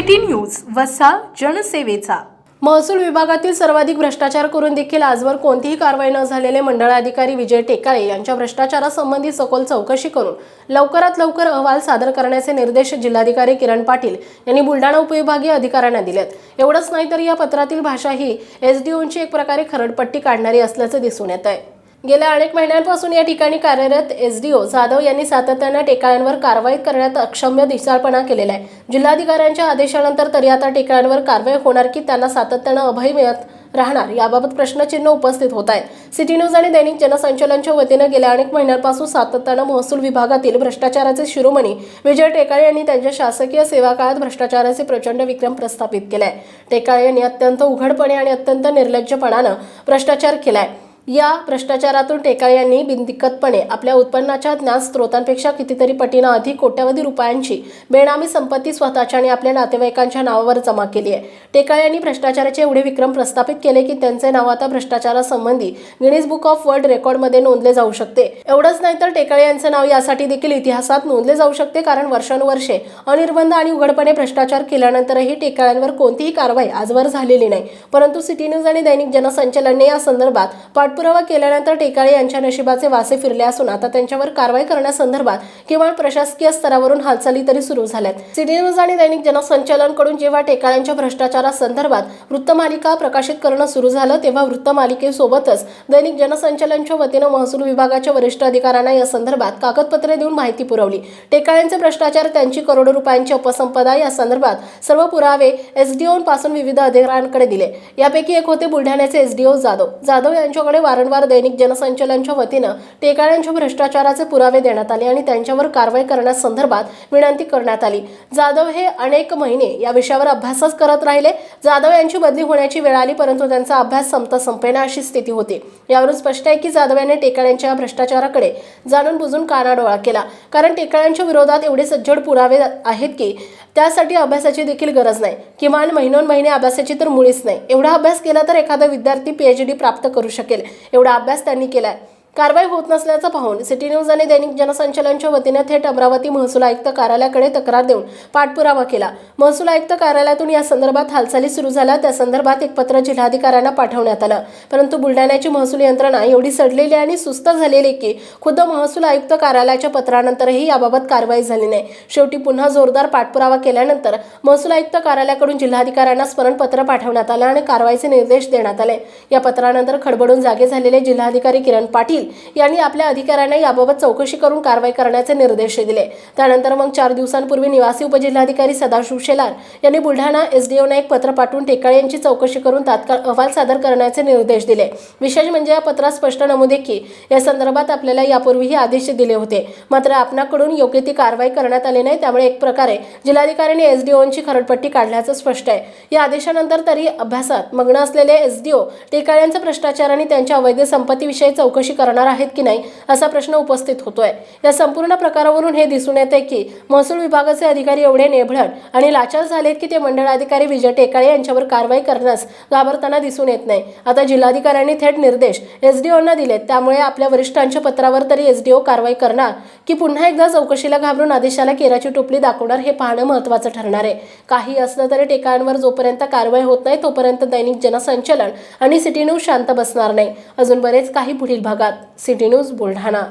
City news वसा जनसेवेचा. महसूल विभागातील सर्वाधिक भ्रष्टाचार करून देखील आजवर कोणतीही कारवाई न झालेले मंडळाधिकारी विजय टेकाळे यांच्या भ्रष्टाचारासंबंधी सखोल चौकशी करून लवकरात लवकर अहवाल सादर करण्याचे निर्देश जिल्हाधिकारी किरण पाटील यांनी बुलढाणा उपविभागीय अधिकाऱ्यांना दिलेत. एवढंच नाही तर या पत्रातील भाषा ही एसडीओंची एक प्रकारे खरडपट्टी काढणारी असल्याचं दिसून येत आहे गेल्या अनेक महिन्यांपासून या ठिकाणी कार्यरत एस डी ओ जाधव यांनी सातत्यानं टेकाळ्यांवर कारवाई करण्यात अक्षम्य दिसाळपणा केलेला आहे. जिल्हाधिकाऱ्यांच्या आदेशानंतर तरी आता टेकाळ्यांवर कारवाई होणार की त्यांना सातत्यानं अभय मिळत राहणार याबाबत प्रश्नचिन्ह उपस्थित होत आहेत. सिटी न्यूज आणि दैनिक जनसंचलनच्या वतीनं गेल्या अनेक महिन्यांपासून सातत्यानं महसूल विभागातील भ्रष्टाचाराचे शिरोमणी विजय टेकाळे यांनी त्यांच्या शासकीय सेवा काळात भ्रष्टाचाराचे प्रचंड विक्रम प्रस्थापित केलाय. टेकाळे यांनी अत्यंत उघडपणे आणि अत्यंत निर्लज्जपणानं भ्रष्टाचार केलाय. या भ्रष्टाचारातून टेकाळे यांनी बिनदिक्कतपणे आपल्या उत्पन्नाच्या ज्ञानस्रोतांपेक्षा कितीतरी पटीनं अधिक कोट्यवधी रुपयांची बेनामी संपत्ती स्वतःच्या आणि आपल्या नातेवाईकांच्या नावावर जमा केली आहे. टेकाळे यांनी भ्रष्टाचाराचे एवढे विक्रम प्रस्थापित केले की त्यांचे नाव आता भ्रष्टाचारासंबंधी गिनीज बुक ऑफ वर्ल्ड रेकॉर्डमध्ये नोंदले जाऊ शकते. एवढंच नाही तर टेकाळे यांचे नाव यासाठी देखील इतिहासात नोंदले जाऊ शकते कारण वर्षानुवर्षे अनिर्बंध आणि उघडपणे भ्रष्टाचार केल्यानंतरही टेकाळ्यांवर कोणतीही कारवाई आजवर झालेली नाही. परंतु सिटी न्यूज आणि दैनिक जनसंचलनने या संदर्भात पाठपुरावा केल्यानंतर टेकाळे यांच्या नशिबाचे वासे फिरले असून आता त्यांच्यावर कारवाई करण्यासंदर्भात किमान प्रशासकीय स्तरावरून हालचाली तरी सुरू झाल्यात. सिटी न्यूज आणि दैनिक जनसंचालनकडून जेव्हा टेकाळ्यांच्या भ्रष्टाचारासंदर्भात वृत्तमालिका प्रकाशित करणं सुरू झालं तेव्हा वृत्तमालिकेसोबतच दैनिक जनसंचालनच्या वतीनं महसूल विभागाच्या वरिष्ठ अधिकाऱ्यांना या संदर्भात कागदपत्रे देऊन माहिती पुरवली. टेकाळ्यांचे भ्रष्टाचार त्यांची करोडो रुपयांची अपसंपदा या संदर्भात सर्व पुरावे एसडीओ पासून विविध अधिकाऱ्यांकडे दिले. यापैकी एक होते बुलढाण्याचे एसडीओ जाधव. जाधव यांच्याकडे वारंवार दैनिक जनसंचलनच्या वतीनं टेकाळ्यांच्या भ्रष्टाचाराचे पुरावे देण्यात आले आणि त्यांच्यावर कारवाई करण्यासंदर्भात विनंती करण्यात आली. जाधव हे अनेक महिने या विषयावर अभ्यासच करत राहिले. जाधव यांची बदली होण्याची वेळ आली परंतु त्यांचा अभ्यास संपता संपेना अशी स्थिती होती. यावरून स्पष्ट आहे की जाधव यांनी टेकाळ्यांच्या भ्रष्टाचाराकडे जाणून बुजून कानाडोळा केला. कारण टेकाळ्यांच्या विरोधात एवढे सज्जड पुरावे आहेत की त्यासाठी अभ्यासाची देखील गरज नाही. किमान महिनोन महिने अभ्यासाची तर मुळीच नाही. एवढा अभ्यास केला तर एखादा विद्यार्थी पीएचडी प्राप्त करू शकेल. एवढा अभ्यास त्यांनी केला आहे कारवाई होत नसल्याचं पाहून सिटी न्यूज आणि दैनिक जनसंचालनच्या वतीने थेट अमरावती महसूल आयुक्त कार्यालयाकडे तक्रार देऊन पाठपुरावा केला. महसूल आयुक्त कार्यालयातून या संदर्भात हालचाली सुरू झाल्या. त्या संदर्भात एक पत्र जिल्हाधिकाऱ्यांना पाठवण्यात आलं. परंतु बुलढाण्याची महसूल यंत्रणा एवढी सडलेली आणि सुस्त झालेली की खुद्द महसूल आयुक्त कार्यालयाच्या पत्रानंतरही याबाबत कारवाई झाली नाही. शेवटी पुन्हा जोरदार पाठपुरावा केल्यानंतर महसूल आयुक्त कार्यालयाकडून जिल्हाधिकाऱ्यांना स्मरणपत्र पाठवण्यात आलं आणि कारवाईचे निर्देश देण्यात आले. या पत्रानंतर खडबडून जागे झालेले जिल्हाधिकारी किरण पाटील यांनी आपल्या अधिकाऱ्यांना याबाबत चौकशी करून कारवाई करण्याचे निर्देश दिले. त्यानंतर मग चार दिवसांपूर्वी निवासी उपजिल्हाधिकारी सदाशिव शेलार यांनी बुलढाणा एसडीओना एक पत्र पाठवून टेकाळे यांची चौकशी करून तात्काळ अहवाल सादर करण्याचे निर्देश दिले. विशेष म्हणजे या पत्रात स्पष्ट नमूद आहे की या संदर्भात आपल्याला यापूर्वीही आदेश दिले होते. मात्र आपणाकडून योग्य ती कारवाई करण्यात आली नाही त्यामुळे एक प्रकारे जिल्हाधिकाऱ्यांनी एसडीओंची खरडपट्टी काढल्याचं स्पष्ट आहे. या आदेशानंतर तरी अभ्यासात मग्न असलेले एसडीओ टेकाळ्यांचा भ्रष्टाचार आणि त्यांच्या अवैध संपत्तीविषयी चौकशी करणार आहेत की नाही असा प्रश्न उपस्थित होतोय. या संपूर्ण प्रकारावरून हे दिसून येते की महसूल विभागाचे अधिकारी एवढे नेभळट आणि लाचार झालेत की ते मंडळाधिकारी विजय टेकाळे यांच्यावर कारवाई करण्यास घाबरताना दिसून येत नाही. आता जिल्हाधिकाऱ्यांनी थेट निर्देश एसडीओंना दिलेत. त्यामुळे आपल्या वरिष्ठांच्या पत्रावर तरी एसडीओ कारवाई करणार की पुन्हा एकदा चौकशीला घाबरून आदेशाला केराची टोपली दाखवणार हे पाहणं महत्त्वाचं ठरणार आहे. काही असलं तरी टेकाळांवर जोपर्यंत कारवाई होत नाही तोपर्यंत दैनिक जनसंचलन आणि सिटी न्यूज शांत बसणार नाही. अजून बरेच काही पुढील भागात. City news Buldhana.